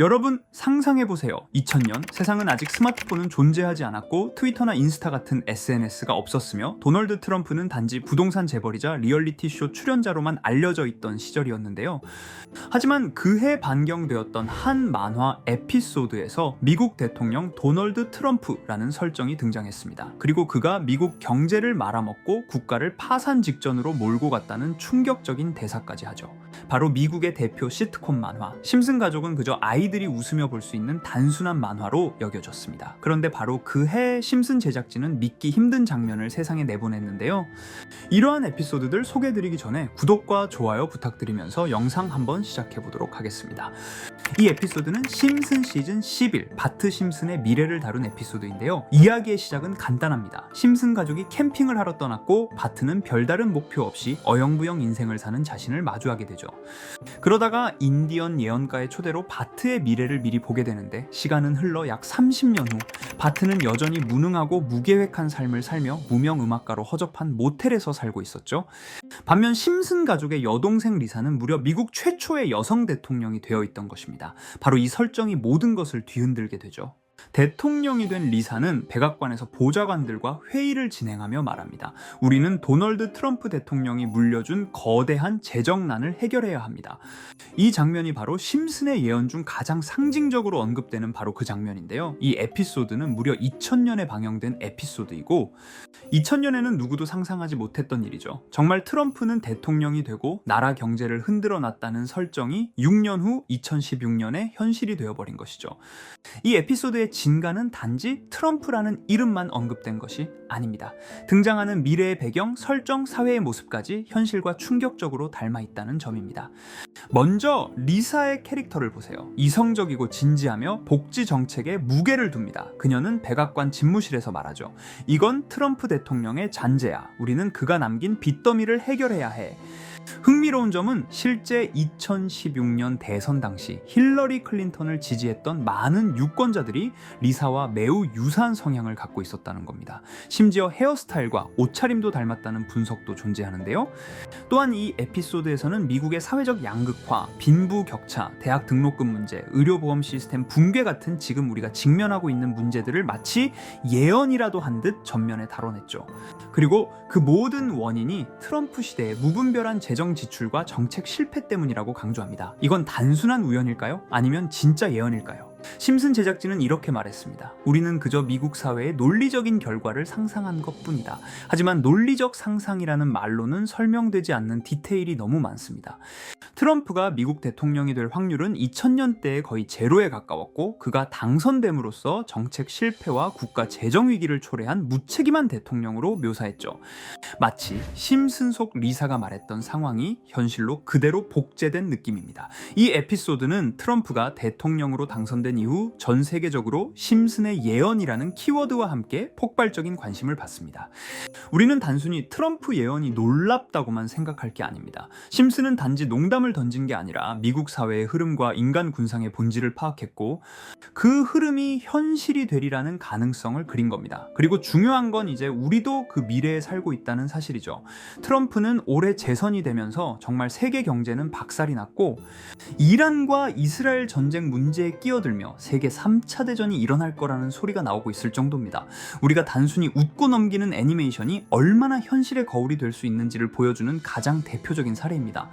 여러분 상상해 보세요. 2000년 세상은 아직 스마트폰은 존재하지 않았고 트위터나 인스타 같은 SNS가 없었으며 도널드 트럼프는 단지 부동산 재벌이자 리얼리티 쇼 출연자로만 알려져 있던 시절이었는데요. 하지만 그해 반경되었던 한 만화 에피소드에서 미국 대통령 도널드 트럼프라는 설정이 등장했습니다. 그리고 그가 미국 경제를 말아먹고 국가를 파산 직전으로 몰고 갔다는 충격적인 대사까지 하죠. 바로 미국의 대표 시트콤 만화 심슨 가족은 그저 아이 들이 웃으며 볼 수 있는 단순한 만화로 여겨졌습니다. 그런데 바로 그 해 심슨 제작진은 믿기 힘든 장면을 세상에 내보냈는데요. 이러한 에피소드들 소개해드리기 전에 구독과 좋아요 부탁드리면서 영상 한번 시작해 보도록 하겠습니다. 이 에피소드는 심슨 시즌 11 바트 심슨의 미래를 다룬 에피소드인데요. 이야기의 시작은 간단합니다. 심슨 가족이 캠핑을 하러 떠났고 바트는 별다른 목표 없이 어영부영 인생을 사는 자신을 마주하게 되죠. 그러다가 인디언 예언가의 초대로 바트의 미래를 미리 보게 되는데 시간은 흘러 약 30년 후 바트는 여전히 무능하고 무계획한 삶을 살며 무명 음악가로 허접한 모텔에서 살고 있었죠. 반면 심슨 가족의 여동생 리사는 무려 미국 최초의 여성 대통령이 되어 있던 것입니다. 바로 이 설정이 모든 것을 뒤흔들게 되죠. 대통령이 된 리사는 백악관에서 보좌관들과 회의를 진행하며 말합니다. 우리는 도널드 트럼프 대통령이 물려준 거대한 재정난을 해결해야 합니다. 이 장면이 바로 심슨의 예언 중 가장 상징적으로 언급되는 바로 그 장면인데요. 이 에피소드는 무려 2000년에 방영된 에피소드이고 2000년에는 누구도 상상하지 못했던 일이죠. 정말 트럼프는 대통령이 되고 나라 경제를 흔들어 놨다는 설정이 6년 후 2016년에 현실이 되어버린 것이죠. 이 에피소드의 진가는 단지 트럼프라는 이름만 언급된 것이 아닙니다. 등장하는 미래의 배경, 설정, 사회의 모습까지 현실과 충격적으로 닮아 있다는 점입니다. 먼저 리사의 캐릭터를 보세요. 이성적이고 진지하며 복지 정책에 무게를 둡니다. 그녀는 백악관 집무실에서 말하죠. 이건 트럼프 대통령의 잔재야. 우리는 그가 남긴 빚더미를 해결해야 해. 흥미로운 점은 실제 2016년 대선 당시 힐러리 클린턴을 지지했던 많은 유권자들이 리사와 매우 유사한 성향을 갖고 있었다는 겁니다. 심지어 헤어스타일과 옷차림도 닮았다는 분석도 존재하는데요. 또한 이 에피소드에서는 미국의 사회적 양극화, 빈부 격차, 대학 등록금 문제, 의료보험 시스템 붕괴 같은 지금 우리가 직면하고 있는 문제들을 마치 예언이라도 한 듯 전면에 다뤄냈죠. 그리고 그 모든 원인이 트럼프 시대의 무분별한 재정 지출과 정책 실패 때문이라고 강조합니다. 이건 단순한 우연일까요? 아니면 진짜 예언일까요? 심슨 제작진은 이렇게 말했습니다. 우리는 그저 미국 사회의 논리적인 결과를 상상한 것 뿐이다. 하지만 논리적 상상이라는 말로는 설명되지 않는 디테일이 너무 많습니다. 트럼프가 미국 대통령이 될 확률은 2000년대에 거의 제로에 가까웠고 그가 당선됨으로써 정책 실패와 국가 재정 위기를 초래한 무책임한 대통령으로 묘사했죠. 마치 심슨 속 리사가 말했던 상황이 현실로 그대로 복제된 느낌입니다. 이 에피소드는 트럼프가 대통령으로 당선된 이후 전 세계적으로 심슨의 예언이라는 키워드와 함께 폭발적인 관심을 받습니다. 우리는 단순히 트럼프 예언이 놀랍다고만 생각할 게 아닙니다. 심슨은 단지 농담을 던진 게 아니라 미국 사회의 흐름과 인간 군상의 본질을 파악했고 그 흐름이 현실이 되리라는 가능성을 그린 겁니다. 그리고 중요한 건 이제 우리도 그 미래에 살고 있다는 사실이죠. 트럼프는 올해 재선이 되면서 정말 세계 경제는 박살이 났고 이란과 이스라엘 전쟁 문제에 끼어들며 세계 3차 대전이 일어날 거라는 소리가 나오고 있을 정도입니다. 우리가 단순히 웃고 넘기는 애니메이션이 얼마나 현실의 거울이 될 수 있는지를 보여주는 가장 대표적인 사례입니다.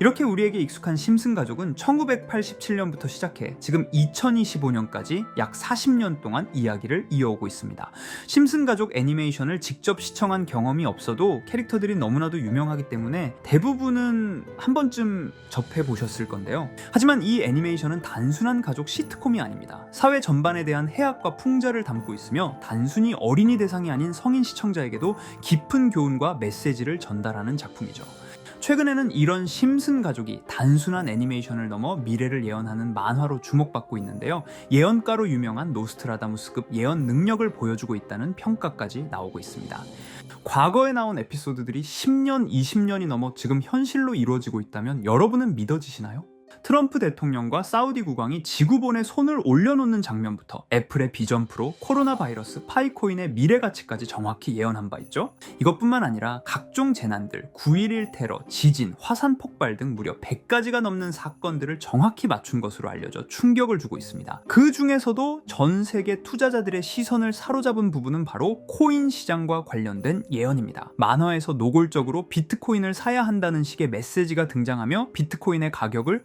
이렇게 우리에게 익숙한 심슨 가족은 1987년부터 시작해 지금 2025년까지 약 40년 동안 이야기를 이어오고 있습니다. 심슨 가족 애니메이션을 직접 시청한 경험이 없어도 캐릭터들이 너무나도 유명하기 때문에 대부분은 한 번쯤 접해 보셨을 건데요. 하지만 이 애니메이션은 단순한 가족 시트콤이 아닙니다. 사회 전반에 대한 해악과 풍자를 담고 있으며 단순히 어린이 대상이 아닌 성인 시청자에게도 깊은 교훈과 메시지를 전달하는 작품이죠. 최근에는 이런 심슨 가족이 단순한 애니메이션을 넘어 미래를 예언하는 만화로 주목받고 있는데요. 예언가로 유명한 노스트라다무스급 예언 능력을 보여주고 있다는 평가까지 나오고 있습니다. 과거에 나온 에피소드들이 10년, 20년이 넘어 지금 현실로 이루어지고 있다면 여러분은 믿어지시나요? 트럼프 대통령과 사우디 국왕이 지구본에 손을 올려놓는 장면부터 애플의 비전 프로, 코로나 바이러스, 파이코인의 미래 가치까지 정확히 예언한 바 있죠. 이것뿐만 아니라 각종 재난들, 9.11 테러, 지진, 화산 폭발 등 무려 100가지가 넘는 사건들을 정확히 맞춘 것으로 알려져 충격을 주고 있습니다. 그 중에서도 전 세계 투자자들의 시선을 사로잡은 부분은 바로 코인 시장과 관련된 예언입니다. 만화에서 노골적으로 비트코인을 사야 한다는 식의 메시지가 등장하며 비트코인의 가격을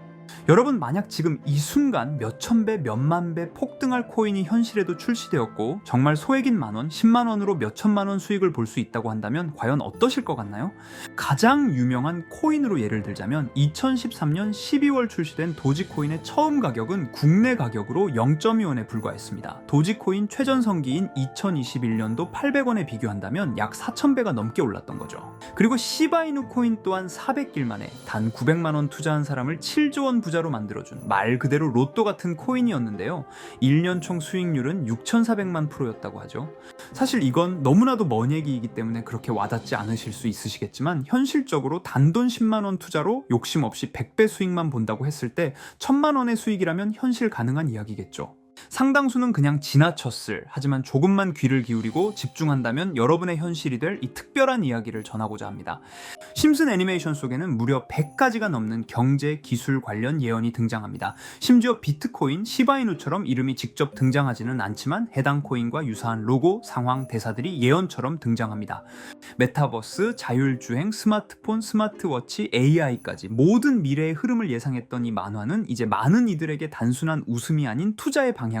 여러분 만약 지금 이 순간 몇천 배, 몇만 배 폭등할 코인이 현실에도 출시되었고 정말 소액인 만 원, 10만 원으로 몇천만 원 수익을 볼 수 있다고 한다면 과연 어떠실 것 같나요? 가장 유명한 코인으로 예를 들자면 2013년 12월 출시된 도지코인의 처음 가격은 국내 가격으로 0.2원에 불과했습니다. 도지코인 최전성기인 2021년도 800원에 비교한다면 약 4,000배가 넘게 올랐던 거죠. 그리고 시바이누 코인 또한 400길 만에 단 900만 원 투자한 사람을 7조 원 부자로 만들어준 말 그대로 로또 같은 코인이었는데요. 1년 총 수익률은 6,400만 프로였다고 하죠. 사실 이건 너무나도 먼 얘기이기 때문에 그렇게 와닿지 않으실 수 있으시겠지만 현실적으로 단돈 10만 원 투자로 욕심 없이 100배 수익만 본다고 했을 때 1000만 원의 수익이라면 현실 가능한 이야기겠죠. 상당수는 그냥 지나쳤을 하지만 조금만 귀를 기울이고 집중한다면 여러분의 현실이 될 이 특별한 이야기를 전하고자 합니다. 심슨 애니메이션 속에는 무려 100가지가 넘는 경제, 기술 관련 예언이 등장합니다. 심지어 비트코인, 시바이누처럼 이름이 직접 등장하지는 않지만 해당 코인과 유사한 로고, 상황, 대사들이 예언처럼 등장합니다. 메타버스, 자율주행, 스마트폰, 스마트워치, AI까지 모든 미래의 흐름을 예상했던 이 만화는 이제 많은 이들에게 단순한 웃음이 아닌 투자의 방향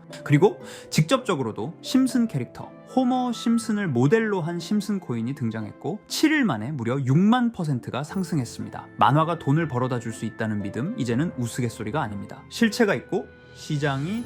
그리고 직접적으로도 심슨 캐릭터 호머 심슨을 모델로 한 심슨 코인이 등장했고 7일 만에 무려 6만 퍼센트가 상승했습니다. 만화가 돈을 벌어다 줄 수 있다는 믿음 이제는 우스갯소리가 아닙니다. 실체가 있고 시장이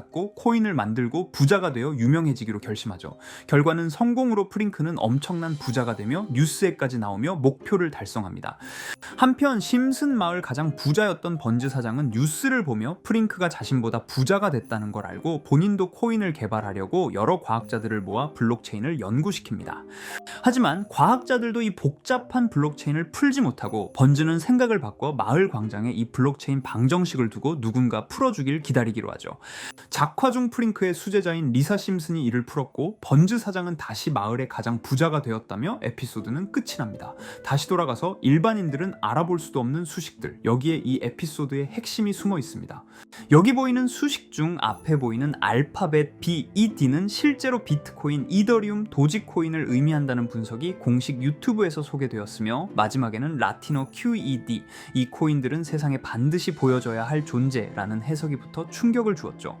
고 코인을 만들고 부자가 되어 유명해지기로 결심하죠. 결과는 성공으로 프링크는 엄청난 부자가 되며 뉴스에까지 나오며 목표를 달성합니다. 한편 심슨 마을 가장 부자였던 번즈 사장은 뉴스를 보며 프링크가 자신보다 부자가 됐다는 걸 알고 본인도 코인을 개발하려고 여러 과학자들을 모아 블록체인을 연구시킵니다. 하지만 과학자들도 이 복잡한 블록체인을 풀지 못하고 번즈는 생각을 바꿔 마을 광장에 이 블록체인 방정식을 두고 누군가 풀어주길 기다리기로 하죠. 작화 중 프링크의 수제자인 리사 심슨이 이를 풀었고 번즈 사장은 다시 마을의 가장 부자가 되었다며 에피소드는 끝이 납니다. 다시 돌아가서 일반인들은 알아볼 수도 없는 수식들 여기에 이 에피소드의 핵심이 숨어 있습니다. 여기 보이는 수식 중 앞에 보이는 알파벳 B, E, D는 실제로 비트코인, 이더리움, 도지코인을 의미한다는 분석이 공식 유튜브에서 소개되었으며 마지막에는 라틴어 QED 이 코인들은 세상에 반드시 보여져야 할 존재라는 해석이 붙어 충격을 주었죠.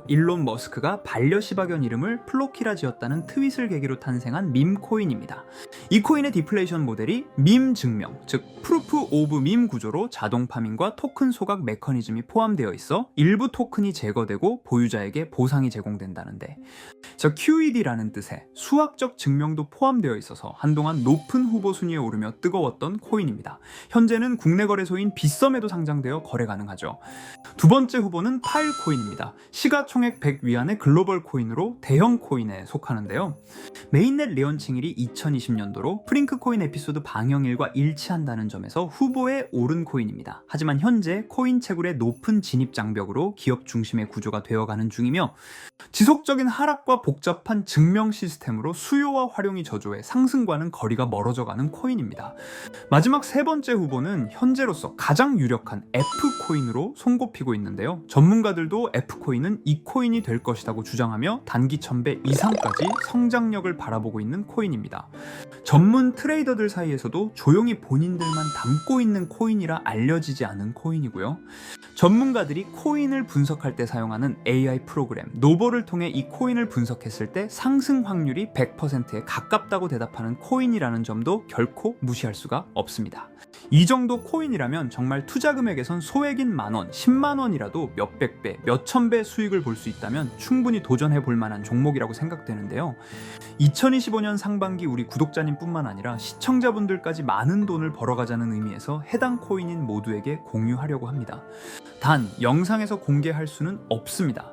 2014년도 일론 머스크가 반려시바견 이름을 플로키라 지었다는 트윗을 계기로 탄생한 밈 코인입니다. 이 코인의 디플레이션 모델이 밈 증명, 즉 프루프 오브 밈 구조로 자동 파밍과 토큰 소각 메커니즘이 포함되어 있어 일부 토큰이 제거되고 보유자에게 보상이 제공된다는데 저 QED라는 뜻의 수학적 증명도 포함되어 있어서 한동안 높은 후보 순위에 오르며 뜨거웠던 코인입니다. 현재는 국내 거래소인 빗썸에도 상장되어 거래 가능하죠. 두 번째 후보는 파일코인입니다. 시가 총액 100 위안의 글로벌 코인으로 대형 코인에 속하는데요. 메인넷 레언칭일이 2020년도로 프링크 코인 에피소드 방영일과 일치한다는 점에서 후보에 오른 코인입니다. 하지만 현재 코인 채굴의 높은 진입 장벽으로 기업 중심의 구조가 되어가는 중이며 지속적인 하락과 복잡한 증명 시스템으로 수요와 활용이 저조해 상승과는 거리가 멀어져가는 코인입니다. 마지막 세 번째 후보는 현재로서 가장 유력한 F코인으로 손꼽히고 있는데요. 전문가들도 F코인은 이 코인이 될 것이라고 주장하며 단기 1000배 이상까지 성장력을 바라보고 있는 코인입니다. 전문 트레이더들 사이에서도 조용히 본인들만 담고 있는 코인이라 알려지지 않은 코인이고요. 전문가들이 코인을 분석할 때 사용하는 AI 프로그램 노버를 통해 이 코인을 분석했을 때 상승 확률이 100%에 가깝다고 대답하는 코인이라는 점도 결코 무시할 수가 없습니다. 이 정도 코인이라면 정말 투자 금액에선 소액인 만 원, 10만 원이라도 몇백 배, 몇천 배 수익을 볼 수 있다면 충분히 도전해 볼 만한 종목이라고 생각되는데요. 2025년 상반기 우리 구독자님 뿐만 아니라 시청자분들까지 많은 돈을 벌어가자는 의미에서 해당 코인인 모두에게 공유하려고 합니다. 단 영상에서 공개할 수는 없습니다.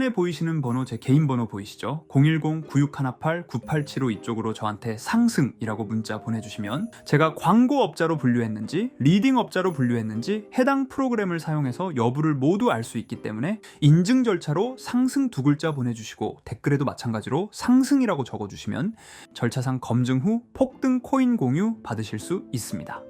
화면에 보이시는 번호 제 개인 번호 보이시죠? 010-9618-9875 이쪽으로 저한테 상승이라고 문자 보내주시면 제가 광고업자로 분류했는지 리딩업자로 분류했는지 해당 프로그램을 사용해서 여부를 모두 알 수 있기 때문에 인증 절차로 상승 두 글자 보내주시고 댓글에도 마찬가지로 상승이라고 적어주시면 절차상 검증 후 폭등 코인 공유 받으실 수 있습니다.